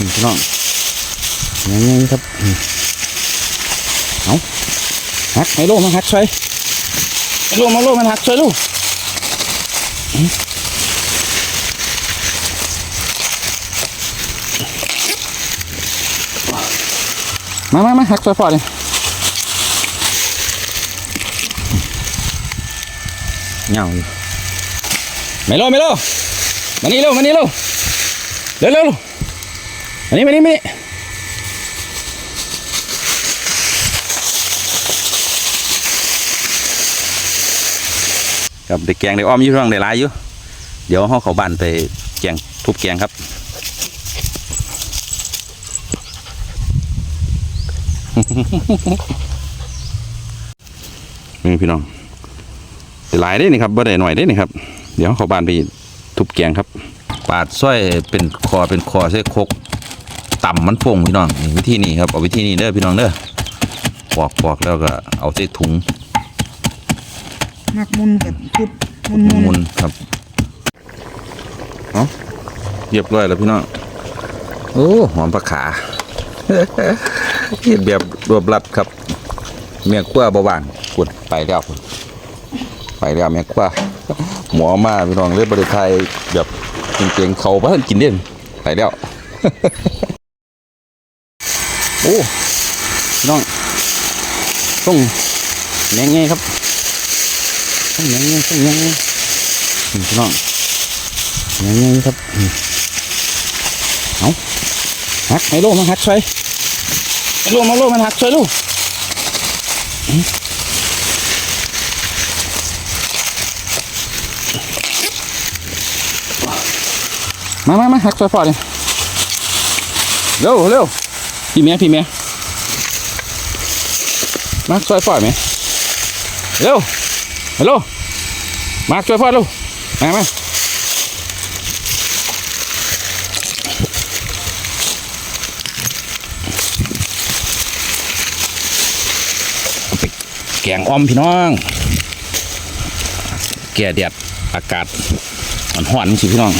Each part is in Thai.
นี่พี่น้องยังไงครับเอาหักไฮโลมันหักใส่ไฮโลมาโลมันหักใส่ลูกมามามาหักใส่ฟอดเลยเหงาไม่โลไม่โลมานี่เร็วมานี่เร็วเร็วเร็ว เร็วมานี่มานี่มานี่กับเด็กแกงเด็กอ้อมอยู่ร่างเด็กลายอยู่ เดี๋ยวห้องเขาบ้านไปแกงทุบแกงครับนี่พี่น้องหลายได้นี่ครับบ่ได้หน่อยได้นี่ครับ เดี๋ยวเขาบ้านไปทุบแกงครับ ปาดสร้อยเป็นคอเป็นคอใส่ครก ต่ำมันฟงพี่น้องนี่วิธีนี้ครับเอาวิธีนี้เด้อพี่น้องเด้อปอกปอกแล้วก็เอาใส่ถุงมักมุนกับชุดมุนมุนมุนครับเอาเรียบร้อยแล้วพี่น้องโอ้หอมปลาขาเฮ็ดแบบรวบรัดครับ เมียขั้วบ่ว่างกดไปแล้วพุ่นไปแล้วเมียขั้วหมอมาพี่น้องเลยบริไทยแบบเก่งๆเขาบ้านกินเด่นไปแล้ว โอ้น้องต้องแหนงไงครับต้องแงไงต้องแหนงไงนี่พี่น้องแหนงไงครับเอาหักไฮโลมาหักใส่ไฮโลมาโลมันหักใส่ลูกมามามาหักซอยฟอดเลยเร็วเร็ว พี่เมียพี่เมียมาซอยฟอดไหมเร็วฮัลโหลมาซอยฟอดเร็วมามาเอาไปแกงอ้อมพี่น้อง แก่แดดอากาศมันหอนสิพี่น้อง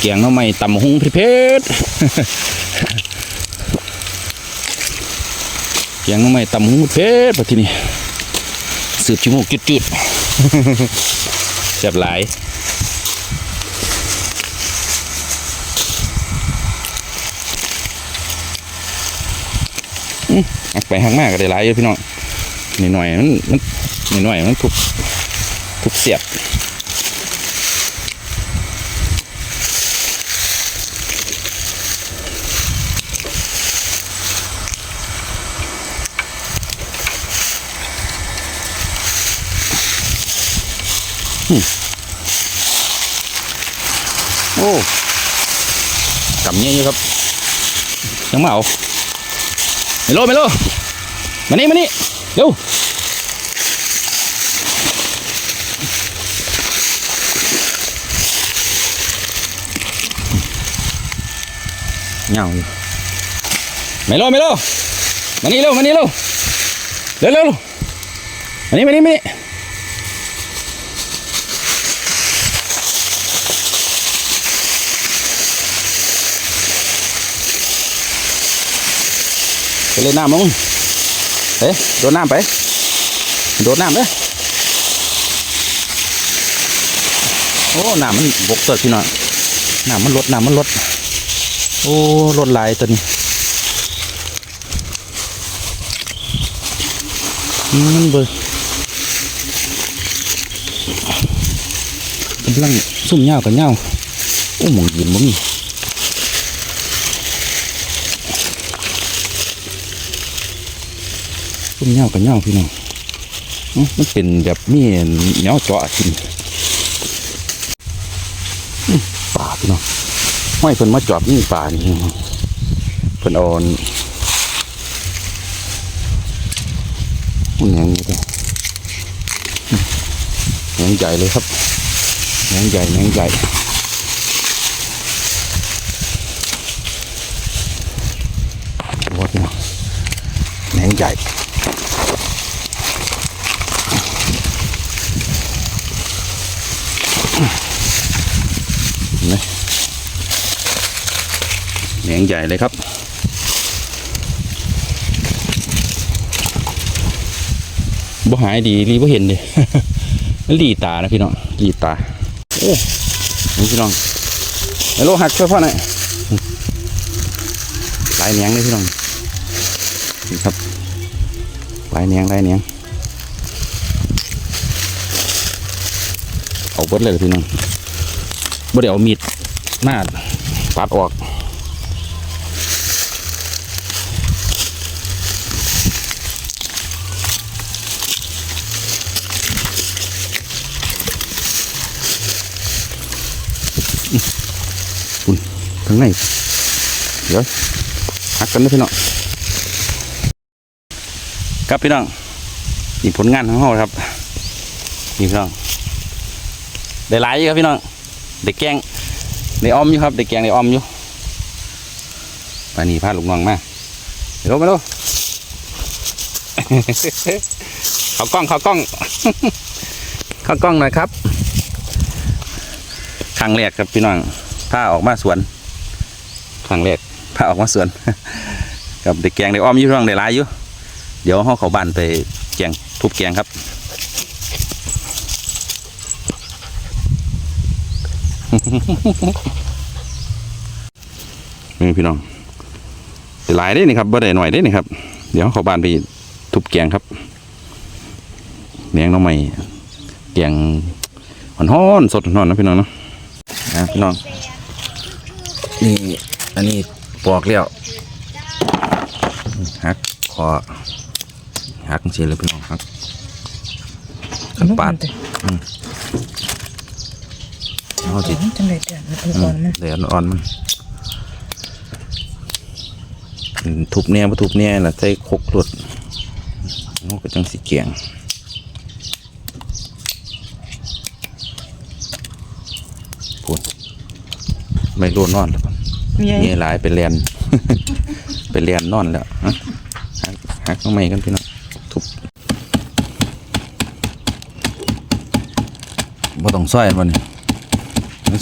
เกียงน้ำไม่ตำหุงเพชร เกี ยงน้ำไม่ตำหุงเพชรปะทีนี้สืบชิมูกจุดๆแซ่บหลายอืมหักไปหักมากก็ได้หลายอยู่พี่น้องนิดหน่อยมันมันนิดหน่อยมันทุกทุกเสียบ โอ้กำเงี้ยอยู่ครับ ยังมาเอาไม่โลไม่โลมานี่มานี่เร็วเงาอยู่ไม่โลไม่โลมานี่เร็วมานี่เร็วเร็วเร็วมานี่มานี่มานี่ เล่นน้ำมั้งเฮ้ยโดดน้ำไป โดดน้ำเด้อโอ้น้ำมันบกเกิดพี่น้องน้ำมันลดน้ำมันลดโอ้ลดหลายตัวนี้มันเบิดกำลังซุ่มเหย้ากับเหย้าโอ้หมองยืนบ่มี ต้มเหย้ากับเหย้าพี่น้องมันเป็นแบบมีเหนียวเจาะกินป่าพี่น้องห้อยเพิ่นมาจอบนี่ป่านี่เพิ่นเอาอันมันแหงนี่เลยแหงใหญ่เลยครับแหงใหญ่แหงใหญ่วัดเนาะแหงใหญ่ นไหมแหนงใหญ่เลยครับ บ่หายดีรีบ่เห็นดิมันรีตานะพี่น้องรีตา โอ้นี่พี่น้องไอ้โลหักช่วยพ่อหน่อยลายแหนงเลยพี่น้องนี่ครับลายแหนงลายแหนงเอาเบิดเลยพี่น้อง บ่ได้เอามีดมาปัดออกคุณข้างในเดี๋ยวหักกันนะพี่น้องครับพี่น้องนี่ผลงานของเราครับนี่พี่น้องได้หลายครับพี่น้อง เด็กแกงได้ออมอยู่ครับเด็กแกงได้ออมอยู่ไปนี่พาลูกน้องมาเดี๋ยวมาดูเขากล้องเขากล้องเขากล้องหน่อยครับครั้งแรกครับพี่น้องพาออกมาสวนครั้งแรกพาออกมาสวน กับเด็กแกงเด็กอ้อมอยี่พี่น้องได้หลายอยู่เดี๋ยวห้องเขาบ้านไปแกงทุบแกงครับ นี่พี่น้องได้หลายได้นี่ครับบ่ได้หน่อยได้นี่ครับ เดี๋ยวเขาบ้านไปทุบแกงครับแหนงหน้องใหม่แกงฮ้อนๆสดฮ้อนๆนะพี่น้องเนาะนะพี่น้อง นี่อันนี้ปอกแล้วหักคอหักเสียเลยพี่น้องหักขันปาด เอาจิจังได๋แต่อ่อนมันเดี๋ยวอ่อนมันทุบเนี่ยมาทุบเนี่ยล่ะใส่คกรดมันก็จังสีเกียงพูดไม่รู้นอนแล้วมีไงนี่หลายเป็นเรียนเป็นเรียนนอนแล้วฮะหักหักน้องใหม่กันพี่น้องทุบบ่ต้องซอยมันนี่มัน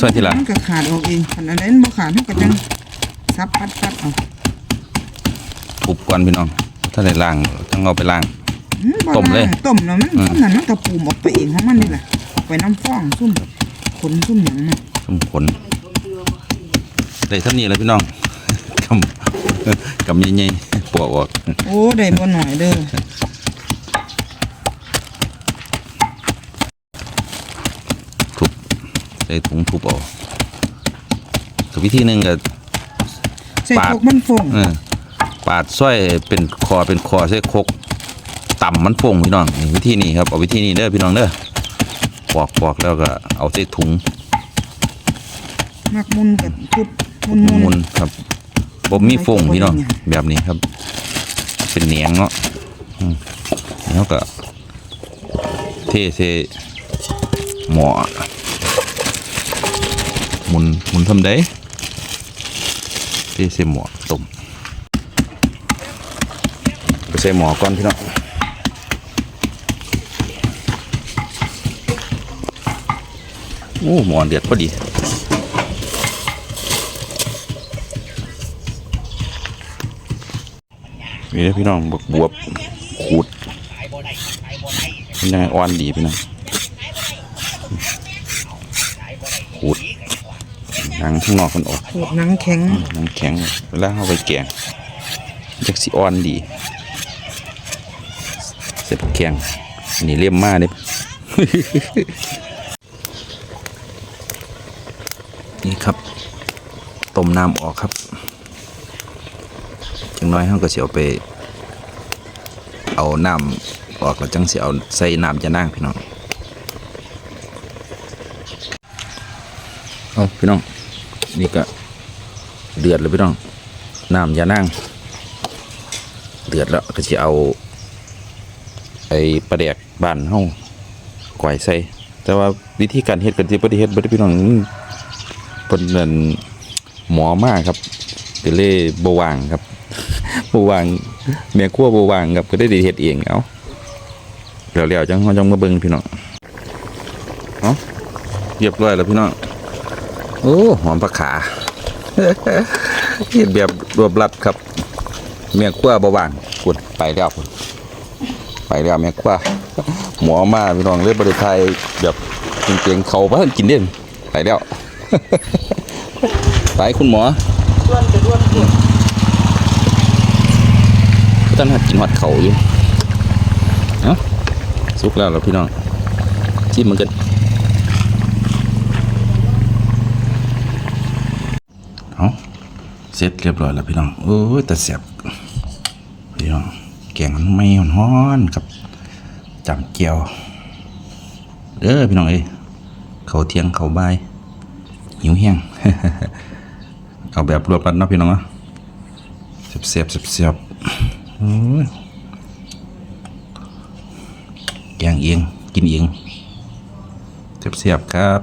ซอยทีหลังมันก็ขาดออกเองคันอันนั้นบ่ขาดเฮาก็จังซับปัดๆเอาทุบก่อนพี่น้อง ถ้าได้ล้างต้องเอาไปล้าง อืบ่ต้มเลย ต้มแล้วมันต้มนั้นมันก็ปูมออกไปเองของมันนี่แหละออกไปน้ำฟองซุ่มขนซุ่มหยังน่ะสมผลได้เท่านี้เลยพี่น้องกำกำใหญ่ๆปวกออก โอ้ได้บ่หน่อยเด้อ ทุบ ใส่ถุงทุบเอากับวิธีหนึ่งก็ใส่ปาดพวกมันฟงเออปาดสร้อยเป็นคอเป็นคอใส่ครกต่ำมันฟงพี่น้องนี่วิธีนี้ครับเอาวิธีนี้เด้อพี่น้องเด้อปอกปอกแล้วก็เอาใส่ถุงมักมุนกับทุบมุนหมุมุนนครับบ่มีฟงพี่น้องแบบนี้ครับ เป็นเหนียงเนาะอืมแล้วก็เทเทหมอ หมุนหมุนทำได้เทเสหมอต้มไปใส่หมอก่อนพี่น้องโอ้หมอเดือดพอดีนี่นะพี่น้องบวบบวบขูดเป็นยังไงอ่อนดีพี่น้องขูด หนังข้างนอกมันออกขูดหนังแข็งหนังแข็งเวลาเอาไปแกงจักสิอ่อนดีเสร็จแกงอันนี่เลี่ยมมากเนี่ยนี่ครับต้มน้ำออกครับจังน้อยเขาก็สิเอาไป เอาน้ำออกแล้วจังสิเอาใส่น้ำจะนั่งพี่น้อง เอาพี่น้อง นี่ก็เดือดเลยพี่น้องน้ำยานั่งเดือดแล้วก็จะเอา ไอ้ปลาแดกบานเฮาก่อยใส่ แต่ว่าวิธีการเฮ็ดกันที่บ่ได้เฮ็ดบ่ได้พี่น้องเพิ่นนั่นหมอมากครับก็เลยบ่ว่างครับบ่ว่างแม่ครัวบ่ว่างครับก็ได้ได้เฮ็ดเองเอาแล้วๆจังเฮาจังมาเบิ่งพี่น้องเอาเรียบร้อยแล้วพี่น้อง โอ้หอมผักขาเฮ็ดแบบรวบรัดครับ เมียครัวบ่ว่างกดไปแล้วพุ่นไปแล้วเมียครัวหมอมาพี่น้องเลยบ่ไทยแบบเก่งๆเขาบ่ทันกินเด่นไปแล้วไปคุณหมอด้วนจะด้วนเกิดท่านหัดกินหัดเขาอยู่เอ้าสุกแล้วเหรอพี่น้องชิมมันกันเอา เสร็จเรียบร้อยแล้วพี่น้องโอ้ยแต่เสียบพี่น้องแกงมันไม่ฮ้อนๆครับจำเจียวเด้อพี่น้องเอ้ยเขาเทียงเขาบ่ายหิวแห้งเอาแบบรวบรัดนะพี่น้องเนาะเสียบเสียบๆโอ้ยแกงเองกินเองเสียบๆครับ